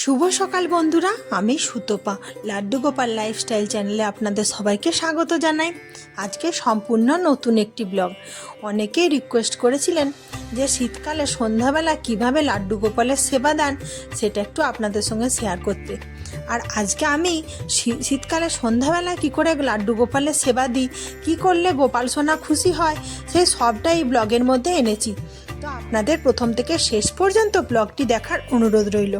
শুভ সকাল বন্ধুরা, আমি সুতপা, লাড্ডু গোপাল লাইফস্টাইল চ্যানেলে আপনাদের সবাইকে স্বাগত জানাই। আজকে সম্পূর্ণ নতুন একটি ব্লগ অনেকেই রিকোয়েস্ট করেছিলেন যে শীতকালে সন্ধ্যাবেলা কীভাবে লাড্ডু গোপালের সেবা দেন, সেটা একটু আপনাদের সঙ্গে শেয়ার করতে। আর আজকে আমি শীতকালে সন্ধ্যাবেলা কি করে লাড্ডু গোপালের সেবা দিই, কী করলে গোপাল সোনা খুশি হয় সেই সবটাই ব্লগের মধ্যে এনেছি। তো আপনাদের প্রথম থেকে শেষ পর্যন্ত ব্লগটি দেখার অনুরোধ রইল।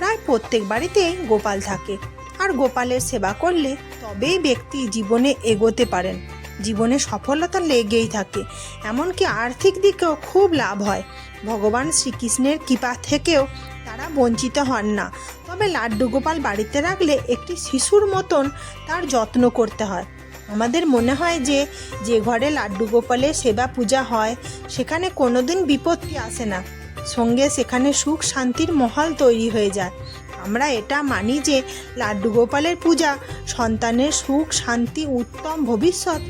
প্রায় প্রত্যেক বাড়িতেই গোপাল থাকে। আর গোপালের সেবা করলে তবেই ব্যক্তি জীবনে এগোতে পারেন। জীবনে সফলতা লেগেই থাকে। এমনকি আর্থিক দিকেও খুব লাভ হয়। ভগবান শ্রীকৃষ্ণের কৃপা থেকেও তারা বঞ্চিত হন না। তবে লাড্ডু গোপাল বাড়িতে রাখলে একটি শিশুর মতন তার যত্ন করতে হয়। আমাদের মনে হয় যে যে ঘরে লাড্ডু গোপালের সেবা পূজা হয়, সেখানে কোনোদিন বিপত্তি আসে না। সঙ্গে সেখানে সুখ শান্তির মহল তৈরি হয়ে যায়। আমরা এটা মানি যে লাড্ডু গোপালের পূজা সন্তানের সুখ শান্তি উত্তম ভবিষ্যৎ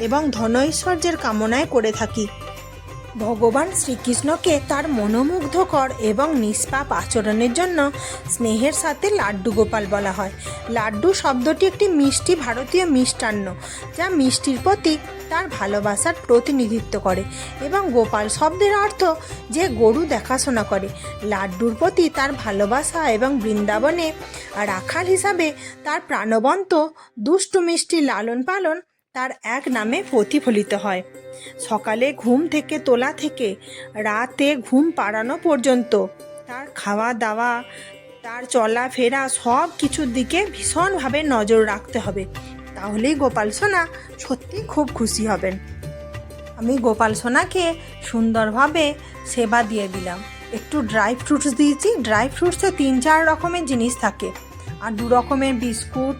এবং ধনৈশ্বর্যের কামনায় করে থাকি। ভগবান শ্রীকৃষ্ণকে তার মনোমুগ্ধকর এবং নিষ্পাপ আচরণের জন্য স্নেহের সাথে লাড্ডু গোপাল বলা হয়। লাড্ডু শব্দটি একটি মিষ্টি ভারতীয় মিষ্টান্ন, যা মিষ্টির প্রতি তার ভালোবাসার প্রতিনিধিত্ব করে এবং গোপাল শব্দের অর্থ যে গরু দেখাশোনা করে। লাড্ডুর প্রতি তার ভালোবাসা এবং বৃন্দাবনে রাখাল হিসাবে তার প্রাণবন্ত, দুষ্টু মিষ্টি লালন পালন তার এক নামে প্রতিফলিত হয়। সকালে ঘুম থেকে তোলা থেকে রাতে ঘুম পাড়ানো পর্যন্ত তার খাওয়া দাওয়া তার চলাফেরা সব কিছুর দিকে ভীষণভাবে নজর রাখতে হবে। তাহলেই গোপাল সোনা সত্যি খুব খুশি হবেন। আমি গোপাল সোনাকে সুন্দরভাবে সেবা দিয়ে দিলাম। একটু ড্রাই ফ্রুটস দিয়েছি। ড্রাই ফ্রুটসে তিন চার রকমের জিনিস থাকে। আর দু রকমের বিস্কুট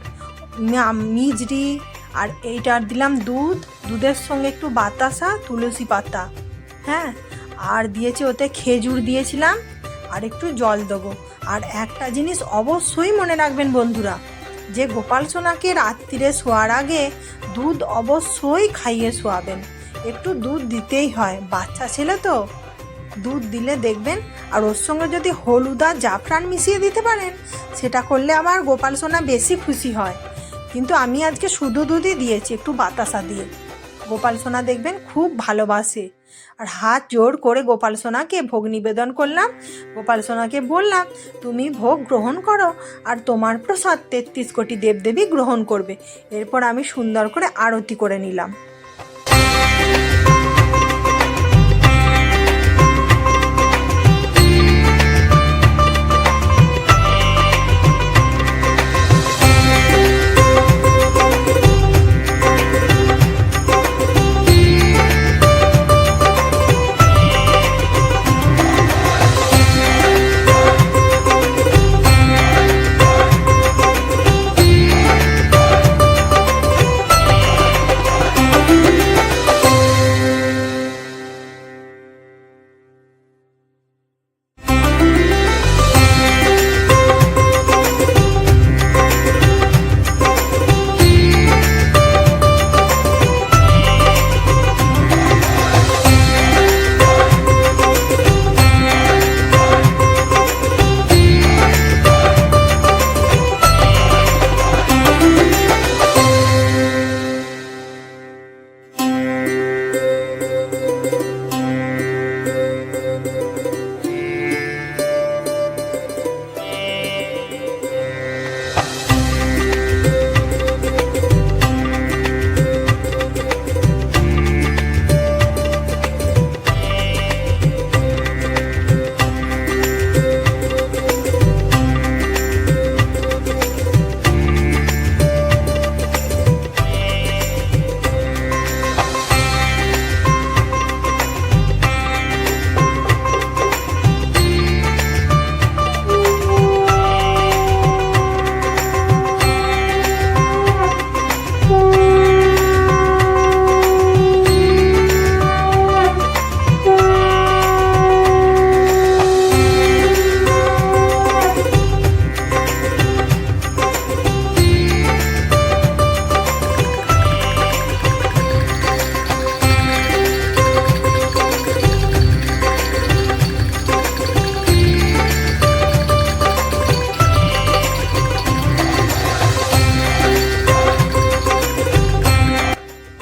মিজরি আর এইটার দিলাম দুধ। দুধের সঙ্গে একটু বাতাসা, তুলসী পাতা। হ্যাঁ? আর দিয়েছি ওতে খেজুর দিয়েছিলাম, আর একটু জল দেবো। আর একটা জিনিস অবশ্যই মনে রাখবেন বন্ধুরা, যে গোপাল সোনাকে রাত্রিরে শোয়ার আগে দুধ অবশ্যই খাইয়ে শোয়াবেন। একটু দুধ দিতেই হয়, বাচ্চা ছেলে তো। দুধ দিলে দেখবেন, আর ওর সঙ্গে যদি হলুদ জাফরান মিশিয়ে দিতে পারেন, সেটা করলে আমার গোপাল সোনা বেশি খুশি হয়। কিন্তু আমি আজকে শুধু দুধই দিয়েছি, একটু বাতাসা দিয়ে। গোপাল সোনা দেখবেন খুব ভালোবাসে। আর হাত জোর করে গোপাল সোনাকে ভোগ নিবেদন করলাম। গোপাল সোনাকে বললাম, তুমি ভোগ গ্রহণ করো আর তোমার প্রসাদ তেত্রিশ কোটি দেবদেবী গ্রহণ করবে। এরপর আমি সুন্দর করে আরতি করে নিলাম।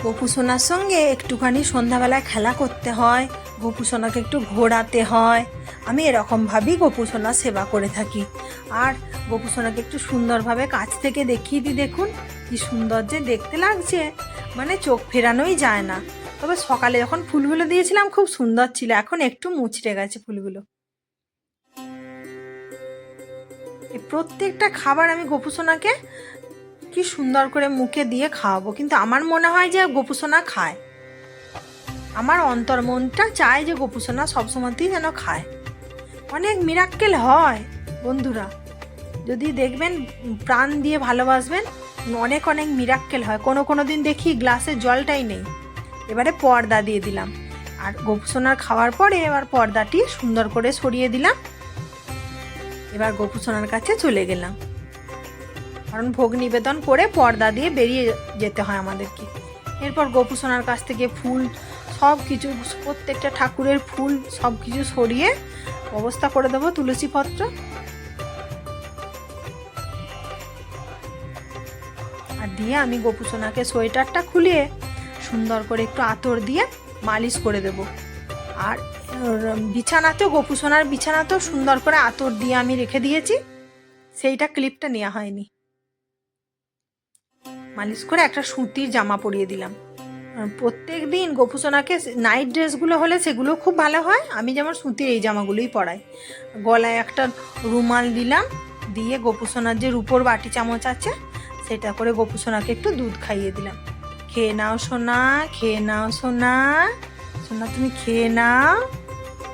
গোপুসোনার সঙ্গে একটুখানি সন্ধ্যাবেলায় খেলা করতে হয়, গোপুসোনাকে একটু ঘোরাতে হয়। আমি এরকমভাবেই গোপুসোনার সেবা করে থাকি। আর গোপুসোনাকে একটু সুন্দরভাবে কাছ থেকে দেখিয়ে দিই, দেখুন কি সুন্দর যে দেখতে লাগছে। মানে চোখ ফেরানোই যায় না। তবে সকালে যখন ফুলগুলো দিয়েছিলাম, খুব সুন্দর ছিল। এখন একটু মুচড়ে গেছে ফুলগুলো। প্রত্যেকটা খাবার আমি গোপুসোনাকে কি সুন্দর করে মুখে দিয়ে খাওয়াবো। কিন্তু আমার মনে হয় যে গোপুসোনা খায়। আমার অন্তর্মনটা চায় যে গোপুসোনা সবসময়তেই যেন খায়। অনেক মিরাক্কেল হয়, বন্ধুরা। যদি দেখবেন, প্রাণ দিয়ে ভালোবাসবেন, অনেক অনেক মিরাক্কেল হয়। কোনো কোনো দিন দেখি গ্লাসের জলটাই নেই। এবারে পর্দা দিয়ে দিলাম। আর গোপুসোনার খাওয়ার পরে এবার পর্দাটি সুন্দর করে সরিয়ে দিলাম। এবার গোপুসোনার কাছে চলে গেলাম। কারণ ভোগ নিবেদন করে পর্দা দিয়ে বেরিয়ে যেতে হয় আমাদেরকে। এরপর গোপুসোনার কাছ থেকে ফুল, সব কিছু, প্রত্যেকটা ঠাকুরের ফুল, সব কিছু সরিয়ে অবস্থা করে দেবো তুলসী পত্র আর দিয়ে আমি গোপুসোনাকে সোয়েটারটা খুলিয়ে সুন্দর করে একটু আতর দিয়ে মালিশ করে দেব। আর বিছানাতেও গোপুসোনার বিছানাতেও সুন্দর করে আতর দিয়ে আমি রেখে দিয়েছি। সেইটা ক্লিপটা নেওয়া হয়নি। মালিশ করে একটা সুতির জামা পরিয়ে দিলাম। প্রত্যেক দিন গোপুসোনাকে নাইট ড্রেসগুলো হলে সেগুলো খুব ভালো হয়। আমি যেমন সুতির এই জামাগুলোই পরাই। গলায় একটা রুমাল দিলাম, দিয়ে গোপুসোনার যে রুপোর বাটি চামচ আছে, সেটা করে গোপুসোনাকে একটু দুধ খাইয়ে দিলাম। খেয়ে নাও সোনা, খেয়ে নাও সোনা। সোনা, তুমি খেয়ে নাও।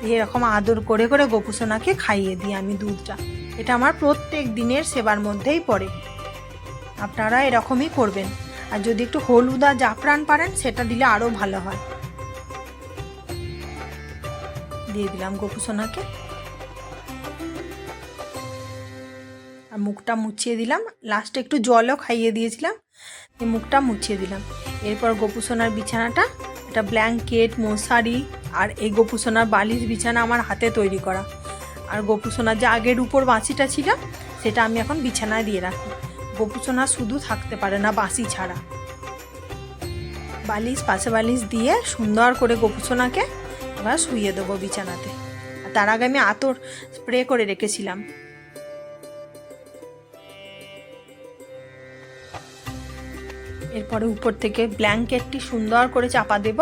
এরকম আদর করে করে গোপুসোনাকে খাইয়ে দিই আমি দুধটা। এটা আমার প্রত্যেক দিনের সেবার মধ্যেই পড়ে। আপনারা এরকমই করবেন। আর যদি একটু হলুদ জাফরান পারেন, সেটা দিলে আরও ভালো হয়। দিয়ে দিলাম গোপুসোনাকে আর মুখটা মুছিয়ে দিলাম। লাস্টে একটু জলও খাইয়ে দিয়েছিলাম। মুখটা মুছিয়ে দিলাম। এরপর গোপুসোনার বিছানাটা একটা ব্ল্যাঙ্কেট, মশারি আর এই গোপুসোনার বালিশ বিছানা আমার হাতে তৈরি করা। আর গোপুসোনার যে আগের উপর বাঁচিটা ছিল, সেটা আমি এখন বিছানায় দিয়ে রাখি গোপুসোনা শুধু থাকতে পারে না বাঁশি ছাড়া। বালিশ পাশে বালিশ দিয়ে সুন্দর করে গোপুসোনাকে এবার শুইয়ে দেবো বিছানাতে। তার আগে আমি আতর স্প্রে করে রেখেছিলাম। এরপরে উপর থেকে ব্ল্যাঙ্কেটটি সুন্দর করে চাপা দেব।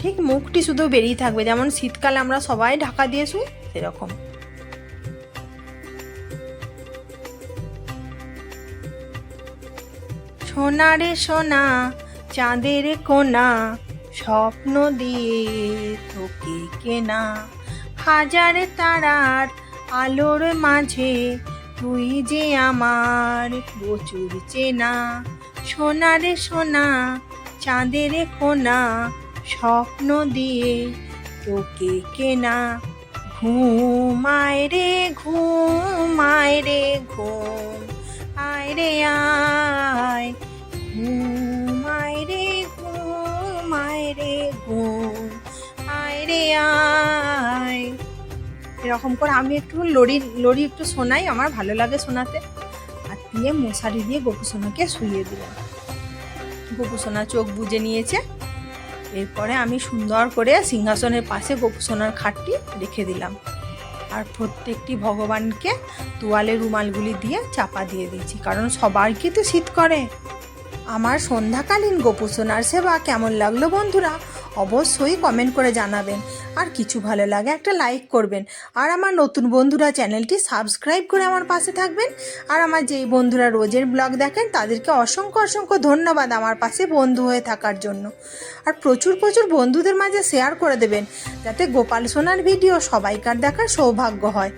ঠিক মুখটি শুধু বেরিয়ে থাকবে, যেমন শীতকালে আমরা সবাই ঢাকা দিয়ে শুই, সেরকম। সোনা রে সোনা, চাঁদের কোনা, স্বপ্ন দিয়ে তোকে কেনা। হাজার তারার আলোর মাঝে তুই যে আমার প্রচুর চেনা। সোনা রে সোনা, চাঁদের কোনা, স্বপ্ন দিয়ে তোকে কেনা। ঘুমায় রে ঘুমায় রে, ঘুম। আয় রে আয়। রে, ঘুমায় রে ঘুম আয় রে আয়। এরকম করে আমি একটু লড়ি লড়ি একটু শোনাই, আমার ভালো লাগে শোনাতে। আর দিয়ে মশারি দিয়ে গোপুসোনাকে শুইয়ে দিলাম। গোপুসোনা চোখ বুজে নিয়েছে। এরপরে আমি সুন্দর করে সিংহাসনের পাশে গোপুসোনার খাটটি রেখে দিলাম। আর প্রত্যেকটি ভগবানকে তোয়ালে রুমালগুলি দিয়ে চাপা দিয়ে দিয়েছি, কারণ সবার কি তো শীত করে? আমার সন্ধ্যাকালীন গোপুসোনার সেবা কেমন লাগল বন্ধুরা? অবশ্যই কমেন্ট করে জানাবেন। আর কিছু ভালো লাগে একটা লাইক করবেন। আর আমার নতুন বন্ধুরা চ্যানেলটি সাবস্ক্রাইব করে আমার পাশে থাকবেন। আর আমার যেই বন্ধুরা রোজের ব্লগ দেখেন, তাদেরকে অসংখ্য অসংখ্য ধন্যবাদ আমার পাশে বন্ধু হয়ে থাকার জন্য। আর প্রচুর প্রচুর বন্ধুদের মাঝে শেয়ার করে দেবেন, যাতে গোপাল সোনার ভিডিও সবাইকার দেখার সৌভাগ্য হয়।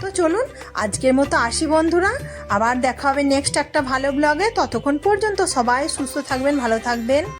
তো চলুন, আজকের মতো আসি বন্ধুরা। আবার দেখা হবে নেক্সট একটা ভালো ব্লগে ততক্ষণ পর্যন্ত সবাই সুস্থ থাকবেন, ভালো থাকবেন।